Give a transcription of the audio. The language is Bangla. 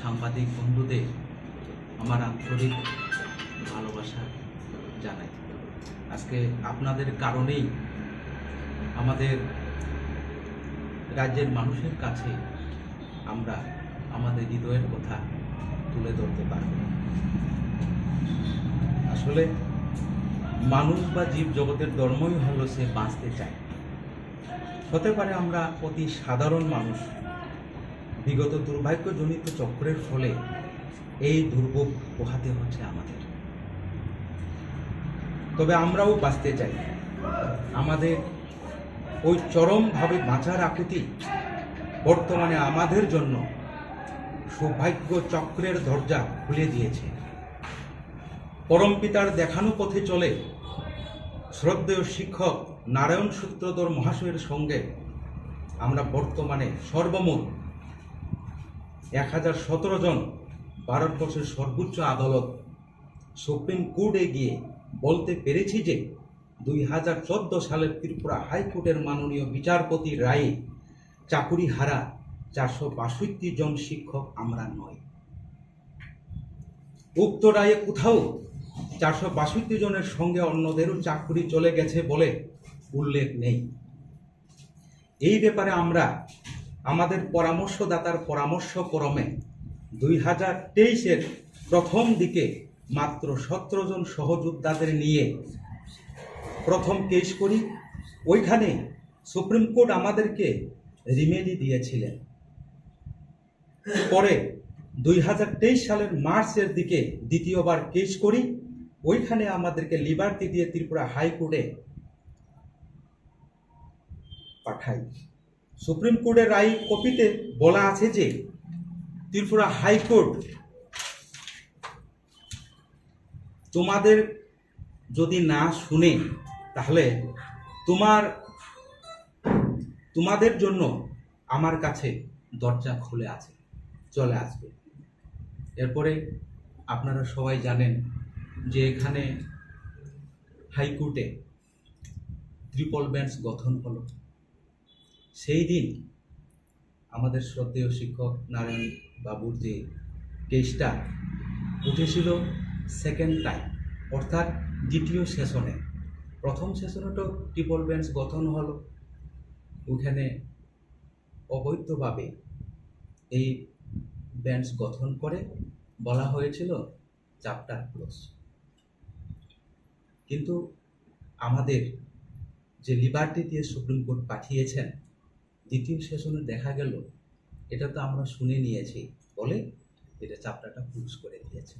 সাংবাদিক বন্ধুদের আমার আন্তরিক ভালোবাসা জানাই। আজকে আপনাদের কারণেই আমাদের রাজ্যের মানুষের কাছে আমরা আমাদের হৃদয়ের কথা তুলে ধরতে পারব। আসলে মানুষ বা জীব জগতের ধর্মই হলো সে বাঁচতে চায়। হতে পারে আমরা অতি সাধারণ মানুষ। বিগত দুর্ভাগ্যজনিত চক্রের ফলে এই দুর্ভোগ পোহাতে হচ্ছে আমাদের। তবে আমরাও বাঁচতে চাই। আমাদের ওই চরমভাবে বাঁচার আকৃতি বর্তমানে আমাদের জন্য সৌভাগ্য চক্রের দরজা খুলে দিয়েছে। পরম পিতার দেখানো পথে চলে শ্রদ্ধেয় শিক্ষক নারায়ণ সূত্রধর মহাশয়ের সঙ্গে আমরা বর্তমানে সর্বমোট এক হাজার সতেরো জন ভারতবর্ষের সর্বোচ্চ আদালত সুপ্রিম কোর্টে গিয়ে বলতে পেরেছি যে দুই হাজার চোদ্দ সালের ত্রিপুরা হাইকোর্টের মাননীয় বিচারপতি রায়ে চাকুরি হারা চারশো বাষট্টি জন শিক্ষক আমরা নয় উক্ত রায়ে কোথাও চারশো বাষট্টি জনের সঙ্গে অন্যদেরও চাকুরি চলে গেছে বলে উল্লেখ নেই। এই ব্যাপারে আমরা আমাদের পরামর্শদাতার পরামর্শ ক্রমে দুই হাজার তেইশের প্রথম দিকে মাত্র সতেরো জন সহযোদ্ধাদের নিয়ে প্রথম কেস করি। ওইখানে সুপ্রিম কোর্ট আমাদেরকে রিমেডি দিয়েছিলেন। পরে দুই হাজার তেইশ সালের মার্চের দিকে দ্বিতীয়বার কেস করি। ওইখানে আমাদেরকে লিবার্টি দিয়ে ত্রিপুরা হাইকোর্টে পাঠাই সুপ্রিম কোর্টের রায় কপিতে বলা আছে যে, ত্রিপুরা হাইকোর্ট তোমাদের যদি না শুনে, তাহলে তোমার, তোমাদের জন্য আমার কাছে দরজা খুলে আছে, চলে আসবে। এরপরে আপনারা সবাই জানেন যে এখানে হাইকোর্টে ট্রিপল বেঞ্চ গঠন হলো। সেই দিন আমাদের শ্রদ্ধেয় শিক্ষক নারায়ণ বাবুর যে কেসটা উঠেছিল সেকেন্ড টাইম অর্থাৎ দ্বিতীয় সেশনে প্রথম সেশনে তো ট্রিপল বেঞ্চ গঠন হলো। ওখানে অবৈধভাবে এই বেঞ্চ গঠন করে বলা হয়েছিল চ্যাপ্টার ক্লোজ কিন্তু আমাদের যে লিবার্টি দিয়ে সুপ্রিম কোর্ট পাঠিয়েছেন, দ্বিতীয় সেশনে দেখা গেল, এটা তো আমরা শুনে নিয়েছি, বলে এটা চাপটাটা ফুস করে দিয়েছে।